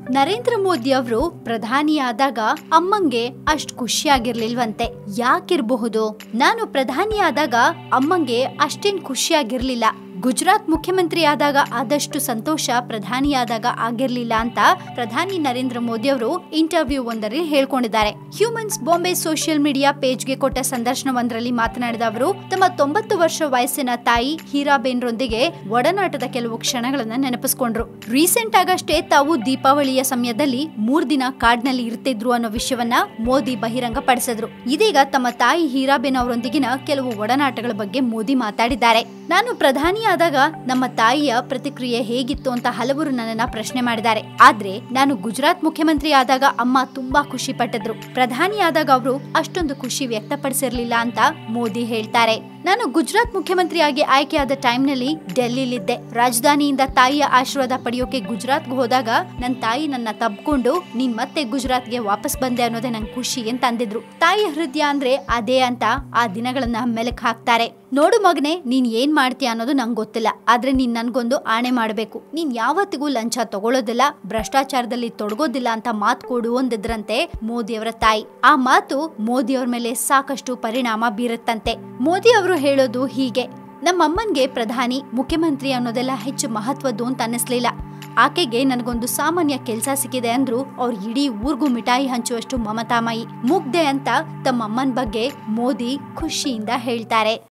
ನರೇಂದ್ರ ಮೋದಿ ಅವರು ಪ್ರಧಾನಿಯಾದಾಗ ಅಮ್ಮಂಗೆ ಅಷ್ಟ್ ಖುಷಿಯಾಗಿರ್ಲಿಲ್ವಂತೆ. ಯಾಕಿರಬಹುದು? ನಾನು ಪ್ರಧಾನಿಯಾದಾಗ ಅಮ್ಮಂಗೆ ಅಷ್ಟೇನ್ ಖುಷಿಯಾಗಿರ್ಲಿಲ್ಲ. ಗುಜರಾತ್ ಮುಖ್ಯಮಂತ್ರಿ ಆದಾಗ ಆದಷ್ಟು ಸಂತೋಷ ಪ್ರಧಾನಿಯಾದಾಗ ಆಗಿರ್ಲಿಲ್ಲ ಅಂತ ಪ್ರಧಾನಿ ನರೇಂದ್ರ ಮೋದಿ ಅವರು ಇಂಟರ್ವ್ಯೂ ಒಂದರಲ್ಲಿ ಹೇಳ್ಕೊಂಡಿದ್ದಾರೆ. ಹ್ಯೂಮನ್ಸ್ ಬಾಂಬೆ ಸೋಷಿಯಲ್ ಮೀಡಿಯಾ ಪೇಜ್ಗೆ ಕೊಟ್ಟ ಸಂದರ್ಶನವೊಂದರಲ್ಲಿ ಮಾತನಾಡಿದ ಅವರು, ತಮ್ಮ ತೊಂಬತ್ತು ವರ್ಷ ವಯಸ್ಸಿನ ತಾಯಿ ಹೀರಾಬೇನ್ರೊಂದಿಗೆ ಒಡನಾಟದ ಕೆಲವು ಕ್ಷಣಗಳನ್ನ ನೆನಪಿಸಿಕೊಂಡ್ರು. ರೀಸೆಂಟ್ ಆಗಷ್ಟೇ ತಾವು ದೀಪಾವಳಿಯ ಸಮಯದಲ್ಲಿ ಮೂರ್ ದಿನ ಕಾಡ್ನಲ್ಲಿ ಇರ್ತಿದ್ರು ಅನ್ನೋ ವಿಷಯವನ್ನ ಮೋದಿ ಬಹಿರಂಗ ಪಡಿಸಿದ್ರು ಇದೀಗ ತಮ್ಮ ತಾಯಿ ಹೀರಾಬೇನ್ ಅವರೊಂದಿಗಿನ ಕೆಲವು ಒಡನಾಟಗಳ ಬಗ್ಗೆ ಮೋದಿ ಮಾತಾಡಿದ್ದಾರೆ. ನಾನು ಪ್ರಧಾನಿಯಾದಾಗ ನಮ್ಮ ತಾಯಿಯ ಪ್ರತಿಕ್ರಿಯೆ ಹೇಗಿತ್ತು ಅಂತ ಹಲವರು ನನ್ನನ್ನ ಪ್ರಶ್ನೆ ಮಾಡಿದ್ದಾರೆ. ಆದ್ರೆ ನಾನು ಗುಜರಾತ್ ಮುಖ್ಯಮಂತ್ರಿ ಆದಾಗ ಅಮ್ಮ ತುಂಬಾ ಖುಷಿ ಪಟ್ಟಿದ್ರು. ಪ್ರಧಾನಿ ಆದಾಗ ಅವರು ಅಷ್ಟೊಂದು ಖುಷಿ ವ್ಯಕ್ತಪಡಿಸಿರ್ಲಿಲ್ಲ ಅಂತ ಮೋದಿ ಹೇಳ್ತಾರೆ. ನಾನು ಗುಜರಾತ್ ಮುಖ್ಯಮಂತ್ರಿಯಾಗಿ ಆಯ್ಕೆಯಾದ ಟೈಮ್ನಲ್ಲಿ ಡೆಲ್ಲಿಲಿದ್ದೆ ರಾಜಧಾನಿಯಿಂದ ತಾಯಿಯ ಆಶೀರ್ವಾದ ಪಡೆಯೋಕೆ ಗುಜರಾತ್ಗೆ ಹೋದಾಗ ನನ್ನ ತಾಯಿ ನನ್ನ ತಬ್ಕೊಂಡು ನೀನ್ ಮತ್ತೆ ಗುಜರಾತ್ಗೆ ವಾಪಸ್ ಬಂದೆ ಅನ್ನೋದೇ ನಂಗೆ ಖುಷಿ ಅಂತ ಅಂದಿದ್ರು. ತಾಯಿಯ ಹೃದಯ ಅಂದ್ರೆ ಅದೇ ಅಂತ ಆ ದಿನಗಳನ್ನ ಮೆಲಕ್ ಹಾಕ್ತಾರೆ. ನೋಡು ಮಗನೆ, ನೀನ್ ಏನ್ ಮಾಡ್ತೀಯ ಅನ್ನೋದು ನಂಗೆ ಗೊತ್ತಿಲ್ಲ. ಆದ್ರೆ ನೀನ್ ನನ್ಗೊಂದು ಆಣೆ ಮಾಡ್ಬೇಕು. ನೀನ್ ಯಾವತ್ತಿಗೂ ಲಂಚ ತಗೊಳ್ಳೋದಿಲ್ಲ ಭ್ರಷ್ಟಾಚಾರದಲ್ಲಿ ತೊಡಗೋದಿಲ್ಲ ಅಂತ ಮಾತು ಕೊಡು ಮೋದಿ ಅವರ ತಾಯಿ. ಆ ಮಾತು ಮೋದಿ ಅವ್ರ ಮೇಲೆ ಸಾಕಷ್ಟು ಪರಿಣಾಮ ಬೀರುತ್ತಂತೆ. ಮೋದಿ ಅವರು ಹೇಳೋದು ಹೀಗೆ. ನಮ್ಮಮ್ಮನ್ಗೆ ಪ್ರಧಾನಿ, ಮುಖ್ಯಮಂತ್ರಿ ಅನ್ನೋದೆಲ್ಲ ಹೆಚ್ಚು ಮಹತ್ವದ್ದು ಅಂತ ಅನ್ನಿಸ್ಲಿಲ್ಲ. ಆಕೆಗೆ ನನಗೊಂದು ಸಾಮಾನ್ಯ ಕೆಲ್ಸ ಸಿಕ್ಕಿದೆ ಅಂದ್ರು ಅವ್ರ ಇಡೀ ಊರ್ಗೂ ಮಿಠಾಯಿ ಹಂಚುವಷ್ಟು ಮಮತಾಮಯಿ. ಮುಗ್ದೆ ಅಂತ ತಮ್ಮ ಅಮ್ಮನ್ ಬಗ್ಗೆ ಮೋದಿ ಖುಷಿಯಿಂದ ಹೇಳ್ತಾರೆ.